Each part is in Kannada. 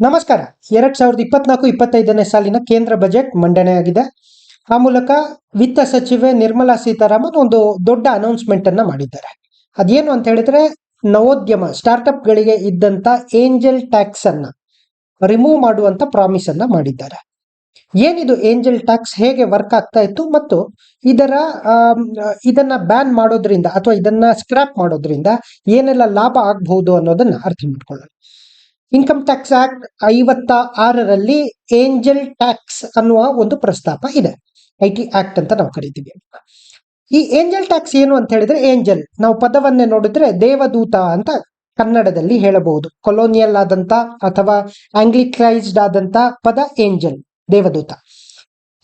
ನಮಸ್ಕಾರ. ಎರಡ್ ಸಾವಿರದ ಇಪ್ಪತ್ನಾಲ್ಕು ಇಪ್ಪತ್ತೈದನೇ ಸಾಲಿನ ಕೇಂದ್ರ ಬಜೆಟ್ ಮಂಡನೆಯಾಗಿದೆ. ಆ ಮೂಲಕ ವಿತ್ತ ಸಚಿವೆ ನಿರ್ಮಲಾ ಸೀತಾರಾಮನ್ ಒಂದು ದೊಡ್ಡ ಅನೌನ್ಸ್ಮೆಂಟ್ ಅನ್ನ ಮಾಡಿದ್ದಾರೆ. ಅದೇನು ಅಂತ ಹೇಳಿದ್ರೆ, ನವೋದ್ಯಮ ಸ್ಟಾರ್ಟ್ಅಪ್ಗಳಿಗೆ ಇದ್ದಂತ ಏಂಜಲ್ ಟ್ಯಾಕ್ಸ್ ಅನ್ನ ರಿಮೂವ್ ಮಾಡುವಂತ ಪ್ರಾಮಿಸ್ ಅನ್ನ ಮಾಡಿದ್ದಾರೆ. ಏನಿದು ಏಂಜಲ್ ಟ್ಯಾಕ್ಸ್, ಹೇಗೆ ವರ್ಕ್ ಆಗ್ತಾ ಇತ್ತು ಮತ್ತು ಇದರ ಇದನ್ನ ಬ್ಯಾನ್ ಮಾಡೋದ್ರಿಂದ ಅಥವಾ ಇದನ್ನ ಸ್ಕ್ರಾಪ್ ಮಾಡೋದ್ರಿಂದ ಏನೆಲ್ಲ ಲಾಭ ಆಗಬಹುದು ಅನ್ನೋದನ್ನ ಅರ್ಥ ಮಾಡ್ಕೊಳ್ಳೋಣ. ಇನ್ಕಮ್ ಟ್ಯಾಕ್ಸ್ ಆಕ್ಟ್ ಐವತ್ತ ಆರರಲ್ಲಿ ಏಂಜಲ್ ಟ್ಯಾಕ್ಸ್ ಅನ್ನುವ ಒಂದು ಪ್ರಸ್ತಾಪ ಇದೆ. ಐ ಟಿ ಆಕ್ಟ್ ಅಂತ ನಾವು ಕರಿತೀವಿ. ಈ ಏಂಜಲ್ ಟ್ಯಾಕ್ಸ್ ಏನು ಅಂತ ಹೇಳಿದ್ರೆ ಏಂಜಲ್ ನಾವು ಪದವನ್ನೇ ನೋಡಿದ್ರೆ ದೇವದೂತ ಅಂತ ಕನ್ನಡದಲ್ಲಿ ಹೇಳಬಹುದು. ಕೊಲೋನಿಯಲ್ ಆದಂತ ಅಥವಾ ಆಂಗ್ಲಿಕ್ರೈಸ್ಡ್ ಆದಂತ ಪದ ಏಂಜಲ್ ದೇವದೂತ.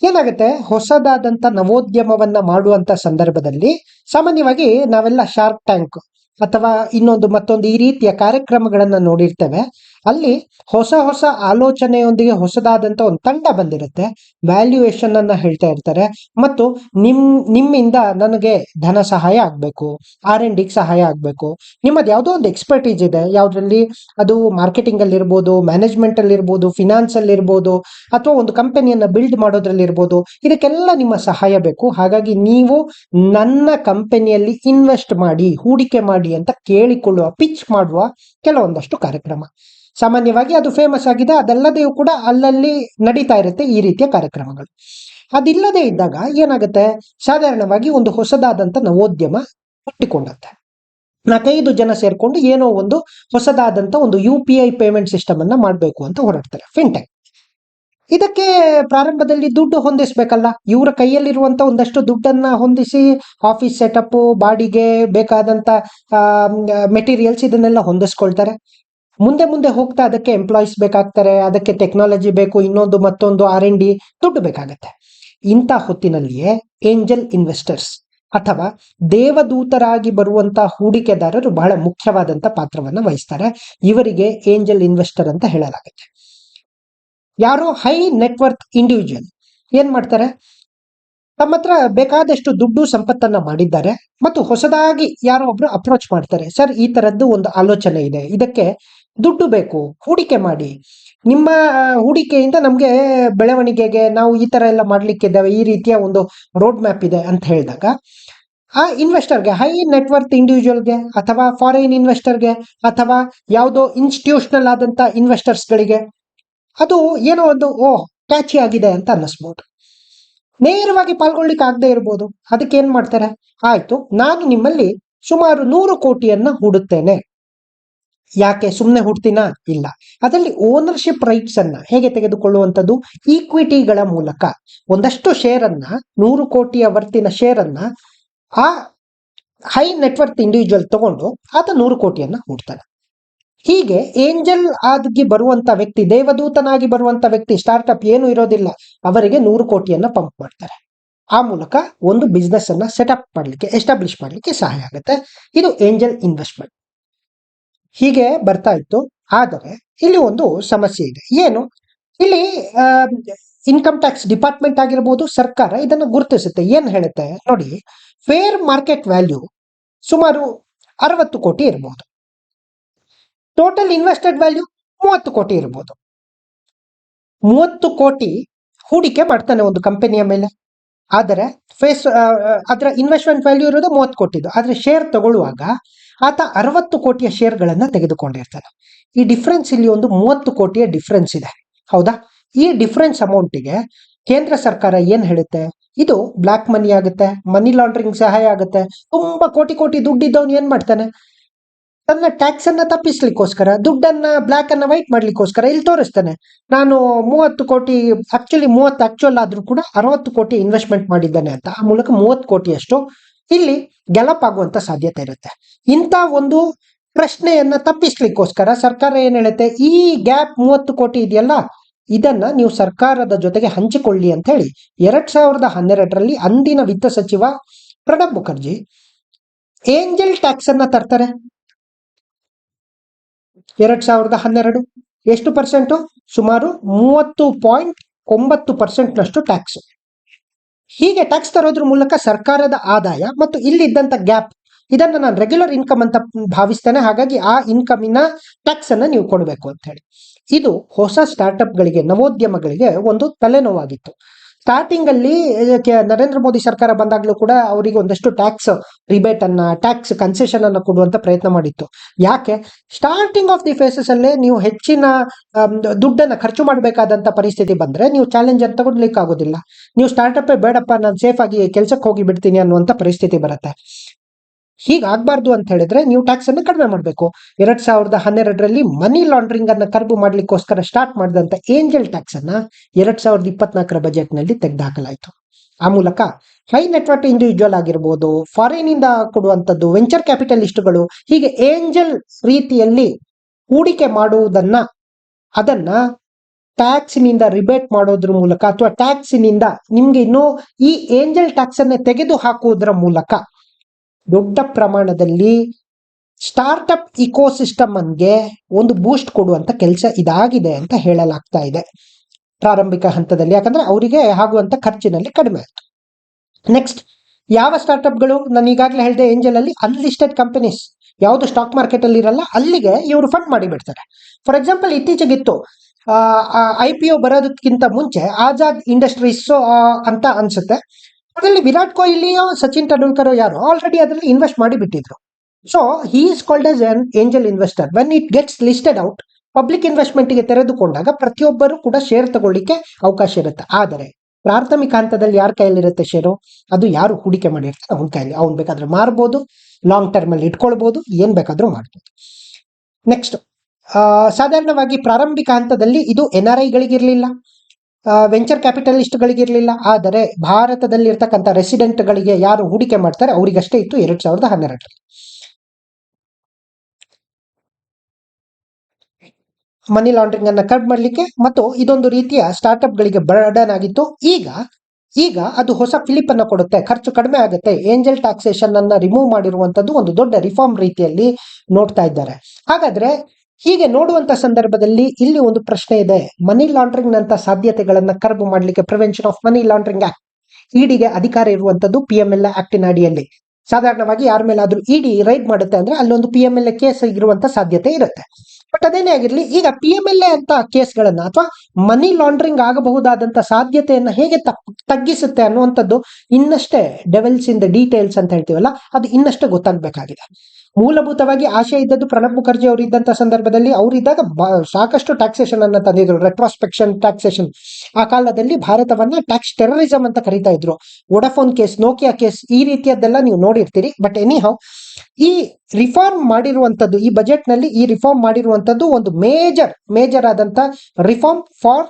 ಏನಾಗುತ್ತೆ? ಹೊಸದಾದಂತ ನವೋದ್ಯಮವನ್ನ ಮಾಡುವಂತ ಸಂದರ್ಭದಲ್ಲಿ ಸಾಮಾನ್ಯವಾಗಿ ನಾವೆಲ್ಲ ಶಾರ್ಕ್ ಟ್ಯಾಂಕ್ ಅಥವಾ ಇನ್ನೊಂದು ಮತ್ತೊಂದು ಈ ರೀತಿಯ ಕಾರ್ಯಕ್ರಮಗಳನ್ನ ನೋಡಿರ್ತೇವೆ. ಅಲ್ಲಿ ಹೊಸ ಹೊಸ ಆಲೋಚನೆಯೊಂದಿಗೆ ಹೊಸದಾದಂತ ಒಂದು ತಂಡ ಬಂದಿರುತ್ತೆ. ವ್ಯಾಲ್ಯೂಯೇಷನ್ ಅನ್ನ ಹೇಳ್ತಾ ಇರ್ತಾರೆ. ಮತ್ತು ನಿಮ್, ನಿಮ್ಮಿಂದ ನನಗೆ ಧನ ಸಹಾಯ ಆಗ್ಬೇಕು. ಆರ್ ಎನ್ ಡಿಗೆ ಸಹಾಯ ಆಗ್ಬೇಕು. ನಿಮ್ಮದು ಯಾವುದೋ ಒಂದು ಎಕ್ಸ್ಪರ್ಟೀಸ್ ಇದೆ. ಯಾವ್ದ್ರಲ್ಲಿ ಅದು ಮಾರ್ಕೆಟಿಂಗ್ ಅಲ್ಲಿ ಇರ್ಬೋದು ಮ್ಯಾನೇಜ್ಮೆಂಟ್ ಅಲ್ಲಿ ಇರ್ಬೋದು ಫಿನಾನ್ಸ್ ಅಲ್ಲಿ ಇರ್ಬೋದು, ಅಥವಾ ಒಂದು ಕಂಪನಿಯನ್ನ ಬಿಲ್ಡ್ ಮಾಡೋದ್ರಲ್ಲಿ ಇರ್ಬೋದು, ಇದಕ್ಕೆಲ್ಲ ನಿಮ್ಮ ಸಹಾಯ ಬೇಕು. ಹಾಗಾಗಿ ನೀವು ನನ್ನ ಕಂಪನಿಯಲ್ಲಿ ಇನ್ವೆಸ್ಟ್ ಮಾಡಿ, ಹೂಡಿಕೆ ಮಾಡಿ ಅಂತ ಕೇಳಿಕೊಳ್ಳುವ ಪಿಚ್ ಮಾಡುವ ಕೆಲವೊಂದಷ್ಟು ಕಾರ್ಯಕ್ರಮ. ಸಾಮಾನ್ಯವಾಗಿ ಅದು ಫೇಮಸ್ ಆಗಿದೆ. ಅದಲ್ಲದೆಯೂ ಕೂಡ ಅಲ್ಲಲ್ಲಿ ನಡೀತಾ ಇರುತ್ತೆ ಈ ರೀತಿಯ ಕಾರ್ಯಕ್ರಮಗಳು. ಅದಿಲ್ಲದೆ ಇದ್ದಾಗ ಏನಾಗುತ್ತೆ? ಸಾಧಾರಣವಾಗಿ ಒಂದು ಹೊಸದಾದಂಥ ನವೋದ್ಯಮ ಹುಟ್ಟಿಕೊಂಡತ್ತೆ ನಾಲ್ಕೈದು ಜನ ಸೇರ್ಕೊಂಡು ಏನೋ ಒಂದು ಹೊಸದಾದಂತ ಒಂದು U P I payment system ಅನ್ನ ಮಾಡಬೇಕು ಅಂತ ಹೊರಡ್ತಾರೆ ಫಿನ್ಟೆಕ್ ಇದಕ್ಕೆ ಪ್ರಾರಂಭದಲ್ಲಿ ದುಡ್ಡು ಹೊಂದಿಸ್ಬೇಕಲ್ಲ? ಇವರ ಕೈಯಲ್ಲಿರುವಂತ ಒಂದಷ್ಟು ದುಡ್ಡನ್ನ ಹೊಂದಿಸಿ ಆಫೀಸ್ ಸೆಟಪ್ ಬಾಡಿಗೆ ಬೇಕಾದಂತ ಮೆಟೀರಿಯಲ್ಸ್ ಇದನ್ನೆಲ್ಲ ಹೊಂದಿಸ್ಕೊಳ್ತಾರೆ. ಮುಂದೆ ಮುಂದೆ ಹೋಗ್ತಾ ಅದಕ್ಕೆ ಎಂಪ್ಲಾಯೀಸ್ ಬೇಕಾಗ್ತಾರೆ, ಅದಕ್ಕೆ ಟೆಕ್ನಾಲಜಿ ಬೇಕು, ಇನ್ನೊಂದು ಮತ್ತೊಂದು ಆರ್ ಎನ್ ಡಿ ದುಡ್ಡು ಬೇಕಾಗತ್ತೆ. ಇಂಥ ಹೊತ್ತಿನಲ್ಲಿಯೇ ಏಂಜಲ್ ಇನ್ವೆಸ್ಟರ್ಸ್ ಅಥವಾ ದೇವದೂತರಾಗಿ ಬರುವಂತ ಹೂಡಿಕೆದಾರರು ಬಹಳ ಮುಖ್ಯವಾದಂತ ಪಾತ್ರವನ್ನ ವಹಿಸ್ತಾರೆ. ಇವರಿಗೆ ಏಂಜಲ್ ಇನ್ವೆಸ್ಟರ್ ಅಂತ ಹೇಳಲಾಗುತ್ತೆ. ಯಾರೋ ಹೈ ನೆಟ್ವರ್ಕ್ ಇಂಡಿವಿಜುವಲ್ ಏನ್ ಮಾಡ್ತಾರೆ? ತಮ್ಮ ಹತ್ರ ಬೇಕಾದಷ್ಟು ದುಡ್ಡು ಸಂಪತ್ತನ್ನ ಮಾಡಿದ್ದಾರೆ ಮತ್ತು ಹೊಸದಾಗಿ ಯಾರೋ ಒಬ್ರು ಅಪ್ರೋಚ್ ಮಾಡ್ತಾರೆ. ಸರ್, ಈ ತರದ್ದು ಒಂದು ಆಲೋಚನೆ ಇದೆ. ಇದಕ್ಕೆ ದುಡ್ಡು ಬೇಕು, ಹೂಡಿಕೆ ಮಾಡಿ. ನಿಮ್ಮ ಹೂಡಿಕೆಯಿಂದ ನಮಗೆ ಬೆಳವಣಿಗೆಗೆ ನಾವು ಈ ತರ ಎಲ್ಲ ಮಾಡ್ಲಿಕ್ಕೆ ಇದ್ದಾವೆ, ಈ ರೀತಿಯ ಒಂದು ರೋಡ್ ಮ್ಯಾಪ್ ಇದೆ ಅಂತ ಹೇಳಿದಾಗ, ಆ ಇನ್ವೆಸ್ಟರ್ಗೆ ಹೈ ನೆಟ್ವರ್ತ್ ಇಂಡಿವಿಜುವಲ್ಗೆ ಅಥವಾ ಫಾರಿನ್ ಇನ್ವೆಸ್ಟರ್ಗೆ ಅಥವಾ ಯಾವುದೋ ಇನ್ಸ್ಟಿಟ್ಯೂಷನಲ್ ಆದಂತ ಇನ್ವೆಸ್ಟರ್ಸ್ಗಳಿಗೆ ಅದು ಏನೋ ಒಂದು, ಓ ಕ್ಯಾಚಿ ಆಗಿದೆ ಅಂತ ಅನ್ನಿಸ್ಬೋದು. ನೇರವಾಗಿ ಪಾಲ್ಗೊಳ್ಳಿಕ್ಕೆ ಆಗದೆ ಇರ್ಬೋದು. ಅದಕ್ಕೆ ಏನ್ ಮಾಡ್ತಾರೆ? ಆಯ್ತು, ನಾನು ನಿಮ್ಮಲ್ಲಿ ಸುಮಾರು ನೂರು ಕೋಟಿಯನ್ನ ಹೂಡುತ್ತೇನೆ. ಯಾಕೆ ಸುಮ್ಮನೆ ಹುಡ್ತೀನಾ? ಇಲ್ಲ. ಅದರಲ್ಲಿ ಓನರ್ಶಿಪ್ ರೈಟ್ಸ್ ಅನ್ನ ಹೇಗೆ ತೆಗೆದುಕೊಳ್ಳುವಂಥದ್ದು? ಈಕ್ವಿಟಿಗಳ ಮೂಲಕ. ಒಂದಷ್ಟು ಶೇರ್ ಅನ್ನ, ನೂರು ಕೋಟಿಯ ವರ್ತಿನ ಶೇರ್ ಅನ್ನ ಆ ಹೈ ನೆಟ್ವರ್ತ್ ಇಂಡಿವಿಜುವಲ್ ತಗೊಂಡು ಆತ ನೂರು ಕೋಟಿಯನ್ನ ಹೂಡ್ತಾನೆ. ಹೀಗೆ ಏಂಜಲ್ ಆಗಿ ಬರುವಂತ ವ್ಯಕ್ತಿ, ದೇವದೂತನಾಗಿ ಬರುವಂತ ವ್ಯಕ್ತಿ ಸ್ಟಾರ್ಟ್ಅಪ್ ಏನು ಇರೋದಿಲ್ಲ, ಅವರಿಗೆ ನೂರು ಕೋಟಿಯನ್ನ ಪಂಪ್ ಮಾಡ್ತಾರೆ. ಆ ಮೂಲಕ ಒಂದು ಬಿಸ್ನೆಸ್ ಅನ್ನ ಸೆಟಪ್ ಮಾಡಲಿಕ್ಕೆ ಎಸ್ಟಾಬ್ಲಿಷ್ ಮಾಡಲಿಕ್ಕೆ ಸಹಾಯ ಆಗುತ್ತೆ. ಇದು ಏಂಜಲ್ ಇನ್ವೆಸ್ಟ್ಮೆಂಟ್ ಹೀಗೆ ಬರ್ತಾ ಇತ್ತು. ಆದರೆ ಇಲ್ಲಿ ಒಂದು ಸಮಸ್ಯೆ ಇದೆ. ಏನು? ಇಲ್ಲಿ ಇನ್ಕಮ್ ಟ್ಯಾಕ್ಸ್ ಡಿಪಾರ್ಟ್ಮೆಂಟ್ ಆಗಿರ್ಬೋದು, ಸರ್ಕಾರ ಇದನ್ನು ಗುರುತಿಸುತ್ತೆ. ಏನು ಹೇಳುತ್ತೆ? ನೋಡಿ ಫೇರ್ ಮಾರ್ಕೆಟ್ ವ್ಯಾಲ್ಯೂ ಸುಮಾರು ಅರವತ್ತು ಕೋಟಿ ಇರ್ಬೋದು. ಟೋಟಲ್ ಇನ್ವೆಸ್ಟೆಡ್ ವ್ಯಾಲ್ಯೂ ಮೂವತ್ತು ಕೋಟಿ ಇರ್ಬೋದು. ಮೂವತ್ತು ಕೋಟಿ ಹೂಡಿಕೆ ಮಾಡ್ತಾನೆ ಒಂದು ಕಂಪನಿಯ ಮೇಲೆ. ಆದರೆ ಫೇಸ್ ಅದರ ಇನ್ವೆಸ್ಟ್ಮೆಂಟ್ ವ್ಯಾಲ್ಯೂ ಇರೋದು ಮೂವತ್ತು ಕೋಟಿದು. ಆದರೆ ಶೇರ್ ತಗೊಳ್ಳುವಾಗ ಆತ ಅರವತ್ತು ಕೋಟಿಯ ಶೇರ್ಗಳನ್ನ ತೆಗೆದುಕೊಂಡಿರ್ತಾನೆ. ಈ ಡಿಫ್ರೆನ್ಸ್ ಇಲ್ಲಿ ಒಂದು ಮೂವತ್ತು ಕೋಟಿಯ ಡಿಫ್ರೆನ್ಸ್ ಇದೆ. ಹೌದಾ? ಈ ಡಿಫ್ರೆನ್ಸ್ ಅಮೌಂಟಿಗೆ ಕೇಂದ್ರ ಸರ್ಕಾರ ಏನ್ ಹೇಳುತ್ತೆ? ಇದು ಬ್ಲಾಕ್ ಮನಿ ಆಗುತ್ತೆ ಮನಿ ಲಾಂಡ್ರಿಂಗ್ ಸಹಾಯ ಆಗುತ್ತೆ. ತುಂಬಾ ಕೋಟಿ ಕೋಟಿ ದುಡ್ಡಿದ್ದವನು ಏನ್ ಮಾಡ್ತಾನೆ? ತನ್ನ ಟ್ಯಾಕ್ಸ್ ಅನ್ನ ತಪ್ಪಿಸ್ಲಿಕ್ಕೋಸ್ಕರ, ದುಡ್ಡನ್ನ ಬ್ಲಾಕ್ ಅನ್ನ ವೈಟ್ ಮಾಡ್ಲಿಕ್ಕೋಸ್ಕರ ಇಲ್ಲಿ ತೋರಿಸ್ತಾನೆ. ನಾನು ಮೂವತ್ತು ಕೋಟಿ ಆಕ್ಚುಲಿ ಮೂವತ್ತು ಆಕ್ಚುಲ್ ಆದ್ರೂ ಕೂಡ ಅರವತ್ತು ಕೋಟಿ ಇನ್ವೆಸ್ಟ್ಮೆಂಟ್ ಮಾಡಿದ್ದಾನೆ ಅಂತ. ಆ ಮೂಲಕ ಮೂವತ್ತು ಕೋಟಿಯಷ್ಟು ಇಲ್ಲಿ ಗೆಲಪ್ ಆಗುವಂತ ಸಾಧ್ಯತೆ ಇರುತ್ತೆ. ಇಂಥ ಒಂದು ಪ್ರಶ್ನೆಯನ್ನ ತಪ್ಪಿಸ್ಲಿಕ್ಕೋಸ್ಕರ ಸರ್ಕಾರ ಏನ್ ಹೇಳುತ್ತೆ? ಈ ಗ್ಯಾಪ್ ಮೂವತ್ತು ಕೋಟಿ ಇದೆಯಲ್ಲ, ಇದನ್ನ ನೀವು ಸರ್ಕಾರದ ಜೊತೆಗೆ ಹಂಚಿಕೊಳ್ಳಿ ಅಂತ ಹೇಳಿ. ಎರಡ್ ಸಾವಿರದ ಹನ್ನೆರಡರಲ್ಲಿ ಅಂದಿನ ವಿತ್ತ ಸಚಿವ ಪ್ರಣಬ್ ಮುಖರ್ಜಿ ಏಂಜಲ್ ಟ್ಯಾಕ್ಸ್ ಅನ್ನ ತರ್ತಾರೆ. ಎರಡ್ ಸಾವಿರದ ಹನ್ನೆರಡು. ಎಷ್ಟು ಪರ್ಸೆಂಟು ಸುಮಾರು ಮೂವತ್ತು ಪಾಯಿಂಟ್ ಒಂಬತ್ತು ಪರ್ಸೆಂಟ್ ನಷ್ಟು ಟ್ಯಾಕ್ಸ್ ಹೀಗೆ ಟ್ಯಾಕ್ಸ್ ತರೋದ್ರ ಮೂಲಕ ಸರ್ಕಾರದ ಆದಾಯ ಮತ್ತು ಇಲ್ಲಿದ್ದಂಥ ಗ್ಯಾಪ್ ಇದನ್ನ ನಾನು ರೆಗ್ಯುಲರ್ ಇನ್ಕಮ್ ಅಂತ ಭಾವಿಸ್ತೇನೆ. ಹಾಗಾಗಿ ಆ ಇನ್ಕಮಿನ ಟ್ಯಾಕ್ಸ್ ಅನ್ನ ನೀವು ಕೊಡಬೇಕು ಅಂತ ಹೇಳಿ. ಇದು ಹೊಸ ಸ್ಟಾರ್ಟ್ಅಪ್ ಗಳಿಗೆ, ನವೋದ್ಯಮಗಳಿಗೆ ಒಂದು ತಲೆನೋವಾಗಿತ್ತು. ಸ್ಟಾರ್ಟಿಂಗ್ ಅಲ್ಲಿ ನರೇಂದ್ರ ಮೋದಿ ಸರ್ಕಾರ ಬಂದಾಗ್ಲೂ ಕೂಡ ಅವರಿಗೆ ಒಂದಷ್ಟು ಟ್ಯಾಕ್ಸ್ ರಿಬೇಟ್ ಅನ್ನ ಟ್ಯಾಕ್ಸ್ ಕನ್ಸೆಷನ್ ಅನ್ನ ಕೊಡುವಂತ ಪ್ರಯತ್ನ ಮಾಡಿತ್ತು. ಯಾಕೆ? ಸ್ಟಾರ್ಟಿಂಗ್ ಆಫ್ ದಿ ಫೇಸಸ್ ಅಲ್ಲೇ ನೀವು ಹೆಚ್ಚಿನ ದುಡ್ಡನ್ನ ಖರ್ಚು ಮಾಡಬೇಕಾದಂತ ಪರಿಸ್ಥಿತಿ ಬಂದ್ರೆ ನೀವು ಚಾಲೆಂಜ್ ಅಂತ ಆಗೋದಿಲ್ಲ ನೀವು ಸ್ಟಾರ್ಟ್ಅಪ್ ಬೇಡಪ್ಪ, ನಾನು ಸೇಫ್ ಆಗಿ ಕೆಲಸಕ್ಕೆ ಹೋಗಿ ಬಿಡ್ತೀನಿ ಅನ್ನುವಂತ ಪರಿಸ್ಥಿತಿ ಬರುತ್ತೆ. ಹೀಗಾಗಬಾರ್ದು ಅಂತ ಹೇಳಿದ್ರೆ ನೀವು ಟ್ಯಾಕ್ಸ್ ಅನ್ನು ಕಡಿಮೆ ಮಾಡಬೇಕು. ಎರಡ್ ಸಾವಿರದ ಹನ್ನೆರಡರಲ್ಲಿ ಮನಿ ಲಾಂಡ್ರಿಂಗ್ ಅನ್ನ ಕರ್ಬು ಮಾಡ್ಲಿಕ್ಕೋಸ್ಕರ ಸ್ಟಾರ್ಟ್ ಮಾಡಿದಂತ ಏಂಜಲ್ ಟ್ಯಾಕ್ಸ್ ಅನ್ನ ಎರಡ್ ಸಾವಿರದ ಇಪ್ಪತ್ನಾಲ್ಕರ ಬಜೆಟ್ನಲ್ಲಿ ತೆಗೆದುಹಾಕಲಾಯಿತು ಆ ಮೂಲಕ ಹೈ ನೆಟ್ವರ್ಕ್ ಇಂಡಿವಿಜುವಲ್ ಆಗಿರ್ಬೋದು ಫಾರಿನ್ ಇಂದ ಕೊಡುವಂಥದ್ದು ವೆಂಚರ್ ಕ್ಯಾಪಿಟಲಿಸ್ಟ್ಗಳು ಹೀಗೆ ಏಂಜಲ್ ರೀತಿಯಲ್ಲಿ ಹೂಡಿಕೆ ಮಾಡುವುದನ್ನ, ಅದನ್ನ ಟ್ಯಾಕ್ಸಿನಿಂದ ರಿಬೇಟ್ ಮಾಡೋದ್ರ ಮೂಲಕ ಅಥವಾ ಟ್ಯಾಕ್ಸಿನಿಂದ ನಿಮ್ಗೆ ಇನ್ನು ಈ ಏಂಜಲ್ ಟ್ಯಾಕ್ಸ್ ಅನ್ನ ತೆಗೆದು ಹಾಕುವುದರ ಮೂಲಕ ದೊಡ್ಡ ಪ್ರಮಾಣದಲ್ಲಿ ಸ್ಟಾರ್ಟ್ಅಪ್ ಇಕೋಸಿಸ್ಟಮ್ಗೆ ಒಂದು ಬೂಸ್ಟ್ ಕೊಡುವಂಥ ಕೆಲಸ ಇದಾಗಿದೆ ಅಂತ ಹೇಳಲಾಗ್ತಾ ಇದೆ. ಪ್ರಾರಂಭಿಕ ಹಂತದಲ್ಲಿ. ಯಾಕಂದ್ರೆ ಅವರಿಗೆ ಆಗುವಂಥ ಖರ್ಚಿನಲ್ಲಿ ಕಡಿಮೆ ಆಯ್ತು. ನೆಕ್ಸ್ಟ್ ಯಾವ ಸ್ಟಾರ್ಟ್ಅಪ್ಗಳು ನಾನು ಈಗಾಗಲೇ ಹೇಳಿದೆ ಏಂಜಲ್ ಅಲ್ಲಿ ಅನ್ಲಿಸ್ಟೆಡ್ ಕಂಪನೀಸ್ ಯಾವುದು ಸ್ಟಾಕ್ ಮಾರ್ಕೆಟ್ ಅಲ್ಲಿ ಇರಲ್ಲ, ಅಲ್ಲಿಗೆ ಇವರು ಫಂಡ್ ಮಾಡಿಬಿಡ್ತಾರೆ ಫಾರ್ ಎಕ್ಸಾಂಪಲ್ ಇತ್ತೀಚೆಗಿತ್ತು ಐ ಪಿ ಒ ಬರೋದಕ್ಕಿಂತ ಮುಂಚೆ ಆಜಾದ್ ಇಂಡಸ್ಟ್ರೀಸ್ ಅಂತ ಅನ್ಸುತ್ತೆ. ಅದರಲ್ಲಿ ವಿರಾಟ್ ಕೊಹ್ಲಿಯೋ ಸಚಿನ್ ತೆಂಡೂಲ್ಕರ್ ಯಾರು ಆಲ್ರೆಡಿ ಅದರಲ್ಲಿ invest ಮಾಡಿಬಿಟ್ಟಿದ್ರು so he is called S N angel investor when it gets listed out public ಇನ್ವೆಸ್ಟ್ಮೆಂಟ್ಗೆ ತೆರೆದುಕೊಂಡಾಗ ಪ್ರತಿಯೊಬ್ಬರು ಕೂಡ ಶೇರ್ ತಗೊಳ್ಳಿಕ್ಕೆ ಅವಕಾಶ ಇರುತ್ತೆ. ಆದರೆ, ಪ್ರಾಥಮಿಕ ಹಂತದಲ್ಲಿ ಯಾರ ಕೈಯಲ್ಲಿರುತ್ತೆ ಶೇರು ಅದು ಯಾರು ಹೂಡಿಕೆ ಮಾಡಿರ್ತಾರೆ ಅವನ ಕೈಯಲ್ಲಿ. ಅವ್ನು ಬೇಕಾದ್ರೆ ಮಾರ್ಬೋದು ಲಾಂಗ್ ಟರ್ಮ್ ಅಲ್ಲಿ ಇಟ್ಕೊಳ್ಬಹುದು ಏನ್ ಬೇಕಾದ್ರೂ ಮಾಡ್ಬೋದು. ನೆಕ್ಸ್ಟ್ ಸಾಧಾರಣವಾಗಿ ಪ್ರಾರಂಭಿಕ ಹಂತದಲ್ಲಿ ಇದು ಎನ್ ಆರ್ ಐಗಳಿಗಿರಲಿಲ್ಲ ವೆಂಚರ್ ಕ್ಯಾಪಿಟಲಿಸ್ಟ್ಗಳಿಗಿರಲಿಲ್ಲ ಆದರೆ ಭಾರತದಲ್ಲಿ ಇರ್ತಕ್ಕಂಥ ರೆಸಿಡೆಂಟ್ಗಳಿಗೆ ಯಾರು ಹೂಡಿಕೆ ಮಾಡ್ತಾರೆ? ಅವರಿಗಷ್ಟೇ ಇತ್ತು ಎರಡು ಸಾವಿರದ ಹನ್ನೆರಡರಲ್ಲಿ. ಮನಿ ಲಾಂಡ್ರಿಂಗ್ ಅನ್ನ ಕಟ್ ಮಾಡಲಿಕ್ಕೆ ಮತ್ತು ಇದೊಂದು ರೀತಿಯ ಸ್ಟಾರ್ಟ್ಅಪ್ ಗಳಿಗೆ ಬರ್ಡನ್ ಆಗಿತ್ತು. ಈಗ ಈಗ ಅದು ಹೊಸ ಫಿಲಿಪ್ ಅನ್ನ ಕೊಡುತ್ತೆ. ಖರ್ಚು ಕಡಿಮೆ ಆಗುತ್ತೆ. ಏಂಜಲ್ ಟ್ಯಾಕ್ಸೇಷನ್ ಅನ್ನ ರಿಮೂವ್ ಮಾಡಿರುವಂತದ್ದು ಒಂದು ದೊಡ್ಡ ರಿಫಾರ್ಮ್ ರೀತಿಯಲ್ಲಿ ನೋಡ್ತಾ ಇದ್ದಾರೆ. ಹಾಗಾದ್ರೆ ಹೀಗೆ ನೋಡುವಂತ ಸಂದರ್ಭದಲ್ಲಿ ಇಲ್ಲಿ ಒಂದು ಪ್ರಶ್ನೆ ಇದೆ. ಮನಿ ಲಾಂಡ್ರಿಂಗ್ ನಂತ ಸಾಧ್ಯತೆಗಳನ್ನ ಕರ್ಬು ಮಾಡಲಿಕ್ಕೆ prevention of money laundering act ಇಡಿಗೆ ಅಧಿಕಾರ ಇರುವಂತದ್ದು ಪಿ ಎಂ ಎಲ್ ಆಕ್ಟಿನ ಅಡಿಯಲ್ಲಿ. ಸಾಧಾರಣವಾಗಿ ಯಾರ ಮೇಲಾದ್ರೂ ಇಡಿ ರೈಡ್ ಮಾಡುತ್ತೆ ಅಂದ್ರೆ ಅಲ್ಲೊಂದು P M L A case ಇರುವಂತ ಸಾಧ್ಯತೆ ಇರುತ್ತೆ. ಬಟ್ ಅದೇನೇ ಆಗಿರ್ಲಿ, ಈಗ ಪಿ ಎಂ ಎಲ್ ಎ ಅಂತ ಕೇಸ್ಗಳನ್ನ ಅಥವಾ ಮನಿ ಲಾಂಡ್ರಿಂಗ್ ಆಗಬಹುದಾದಂತ ಸಾಧ್ಯತೆಯನ್ನ ಹೇಗೆ ತಗ್ಗಿಸುತ್ತೆ ಅನ್ನುವಂಥದ್ದು ಇನ್ನಷ್ಟೇ ಡೆವೆಲ್ಸ್ ಇನ್ ದ ಡೀಟೇಲ್ಸ್ ಅಂತ ಹೇಳ್ತೀವಲ್ಲ, ಅದು ಇನ್ನಷ್ಟೇ ಗೊತ್ತಾಗಬೇಕಾಗಿದೆ. ಮೂಲಭೂತವಾಗಿ ಆಶೆ ಇದ್ದದ್ದು ಪ್ರಣಬ್ ಮುಖರ್ಜಿ ಅವರು ಇದ್ದಂತ ಸಂದರ್ಭದಲ್ಲಿ ಅವರಿದ್ದಾಗ ಸಾಕಷ್ಟು ಟ್ಯಾಕ್ಸೇಷನ್ ಅನ್ನ ತಂದಿದ್ರು. ರೆಟ್ರಾಸ್ಪೆಕ್ಷನ್ ಟ್ಯಾಕ್ಸೇಷನ್ ಆ ಕಾಲದಲ್ಲಿ ಭಾರತವನ್ನ ಟ್ಯಾಕ್ಸ್ ಟೆರರಿಸಂ ಅಂತ ಕರೀತಾ ಇದ್ರು. ವೊಡಾಫೋನ್ ಕೇಸ್ ನೋಕಿಯಾ ಕೇಸ್ ಈ ರೀತಿಯದ್ದೆಲ್ಲ ನೀವು ನೋಡಿರ್ತೀರಿ. ಬಟ್ ಎನಿ ಹೌ ಈ ರಿಫಾರ್ಮ್ ಮಾಡಿರುವಂತದ್ದು, ಈ ಬಜೆಟ್ನಲ್ಲಿ ಈ ರಿಫಾರ್ಮ್ ಮಾಡಿರುವಂತದ್ದು ಒಂದು ಮೇಜರ್ ಮೇಜರ್ ಆದಂತ reform for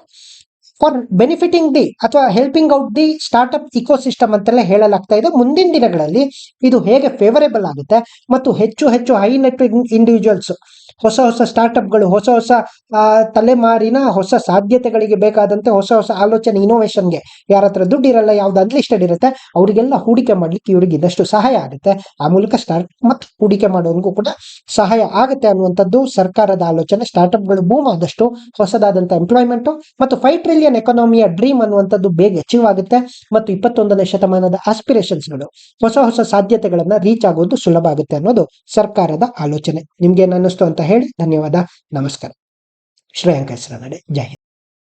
for benefiting the ಅಥವಾ helping out the startup ecosystem ಅಂತೆಲ್ಲ ಹೇಳಲಾಗ್ತಾ ಇದೆ. ಮುಂದಿನ ದಿನಗಳಲ್ಲಿ ಇದು ಹೇಗೆ ಫೇವರೇಬಲ್ ಆಗುತ್ತೆ ಮತ್ತು ಹೆಚ್ಚು ಹೆಚ್ಚು ಹೈ ನೆಟ್ ಇಂಡಿವಿಜುವಲ್ಸ್ ಹೊಸ ಹೊಸ ಸ್ಟಾರ್ಟ್ಅಪ್ಗಳು ಹೊಸ ಹೊಸ ತಲೆಮಾರಿನ ಹೊಸ ಸಾಧ್ಯತೆಗಳಿಗೆ ಬೇಕಾದಂತೆ ಹೊಸ ಹೊಸ ಆಲೋಚನೆ ಇನೋವೇಷನ್ಗೆ ಯಾರ ಹತ್ರ ದುಡ್ಡು ಇರಲ್ಲ, ಯಾವ್ದು ಅನ್ಲಿಸ್ಟೆಡ್ ಇರುತ್ತೆ, ಅವರಿಗೆಲ್ಲ ಹೂಡಿಕೆ ಮಾಡ್ಲಿಕ್ಕೆ ಇವರಿಗೆ ಇದಷ್ಟು ಸಹಾಯ ಆಗುತ್ತೆ. ಆ ಮೂಲಕ ಸ್ಟಾರ್ಟ್ ಮತ್ತು ಹೂಡಿಕೆ ಮಾಡೋನಿಗೂ ಕೂಡ ಸಹಾಯ ಆಗುತ್ತೆ ಅನ್ನುವಂಥದ್ದು ಸರ್ಕಾರದ ಆಲೋಚನೆ. ಸ್ಟಾರ್ಟ್ಅಪ್ಗಳು ಬೂಮ್ ಆದಷ್ಟು ಹೊಸದಾದಂಥ ಎಂಪ್ಲಾಯ್ಮೆಂಟ್ ಮತ್ತು ಫೈವ್ ಟ್ರಿಲಿಯನ್ ಎಕಾನಮಿಯ ಡ್ರೀಮ್ ಅನ್ನುವಂಥದ್ದು ಬೇಗ ಅಚೀವ್ ಆಗುತ್ತೆ ಮತ್ತು ಇಪ್ಪತ್ತೊಂದನೇ ಶತಮಾನದ ಆಸ್ಪಿರೇಷನ್ಸ್ಗಳು ಹೊಸ ಹೊಸ ಸಾಧ್ಯತೆಗಳನ್ನ ರೀಚ್ ಆಗೋದು ಸುಲಭ ಆಗುತ್ತೆ ಅನ್ನೋದು ಸರ್ಕಾರದ ಆಲೋಚನೆ. ನಿಮ್ಗೆ ಏನ್ ಅನ್ನಿಸ್ತು ಅಂತ ಹೇಳಿ ಧನ್ಯವಾದ. ನಮಸ್ಕಾರ. ಶ್ರೇಯಾಂಕ ಹೆಸರನಡೆ. ಜೈ